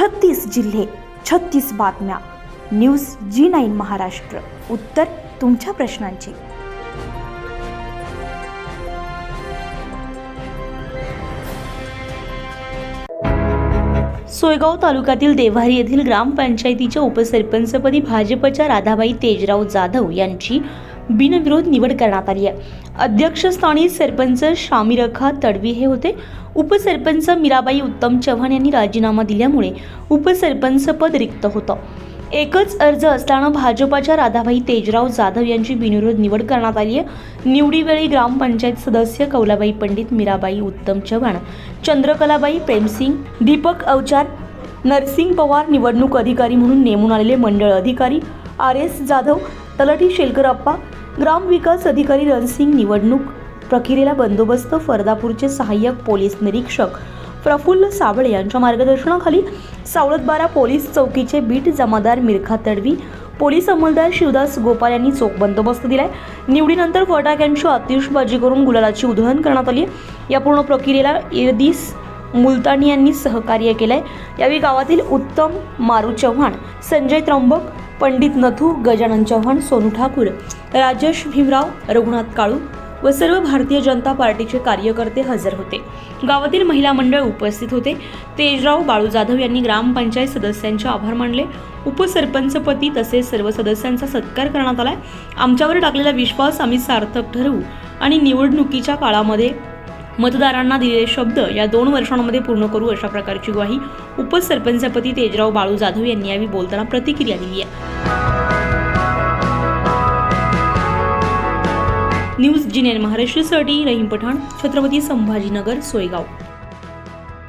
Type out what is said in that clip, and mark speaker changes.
Speaker 1: छत्तीस जिल्हे छत्तीस बातम्या. News G nine Maharashtra. उत्तर तुमच्या प्रश्नांची. सोयगाव तालुक्यातील देव्हारी येथील ग्रामपंचायतीच्या उपसरपंचपदी भाजपच्या राधाबाई तेजराव जाधव यांची बिनविरोध निवड करण्यात आली आहे. अध्यक्षस्थानी सरपंच शामिरखा तडवी हे होते. उपसरपंच मीराबाई उत्तम चव्हाण यांनी राजीनामा दिल्यामुळे उपसरपंचपद रिक्त होतं. एकच अर्ज असताना भाजपाच्या राधाबाई तेजराव जाधव यांची बिनविरोध निवड करण्यात आली आहे. निवडीवेळी ग्रामपंचायत सदस्य कौलाबाई पंडित मीराबाई उत्तम चव्हाण चंद्रकलाबाई प्रेमसिंग दीपक अवचार नरसिंग पवार निवडणूक अधिकारी म्हणून नेमून आलेले मंडळ अधिकारी आर एस जाधव तलाठी शेलकरप्पा ग्रामविकास अधिकारी रणसिंग निवडणूक प्रक्रियेला बंदोबस्त फरदापूरचे सहाय्यक पोलीस निरीक्षक प्रफुल्ल साबळे यांच्या मार्गदर्शनाखाली सावळतबारा पोलीस चौकीचे बीट जमादार मिरखा तडवी पोलीस अंमलदार शिवदास गोपाल यांनी चोख बंदोबस्त दिलाय. निवडीनंतर फटाक्यांची आतिषबाजी करून गुलालाची उधळण करण्यात आली या पूर्ण प्रक्रियेला इरदीस मुलतानी यांनी सहकार्य केलंय. यावेळी गावातील उत्तम मारू चव्हाण संजय त्र्यंबक पंडित नथू गजानन चव्हाण सोनू ठाकूर राजेश भीमराव रघुनाथ काळू व सर्व भारतीय जनता पार्टीचे कार्यकर्ते हजर होते. गावातील महिला मंडळ उपस्थित होते. तेजराव बाळू जाधव यांनी ग्रामपंचायत सदस्यांचे आभार मानले. उपसरपंचपती तसेच सर्व सदस्यांचा सत्कार करण्यात आलाय. आमच्यावर टाकलेला विश्वास आम्ही सार्थक ठरवू आणि निवडणुकीच्या काळामध्ये मतदारांना दिलेले शब्द या दोन वर्षांमध्ये पूर्ण करू अशा प्रकारची ग्वाही उपसरपंचपती तेजराव बाळू जाधव यांनी यावेळी बोलताना प्रतिक्रिया दिली आहे. न्यूज जिनेन महाराष्ट्रासाठी रहीम पठाण छत्रपती संभाजीनगर सोयगाव.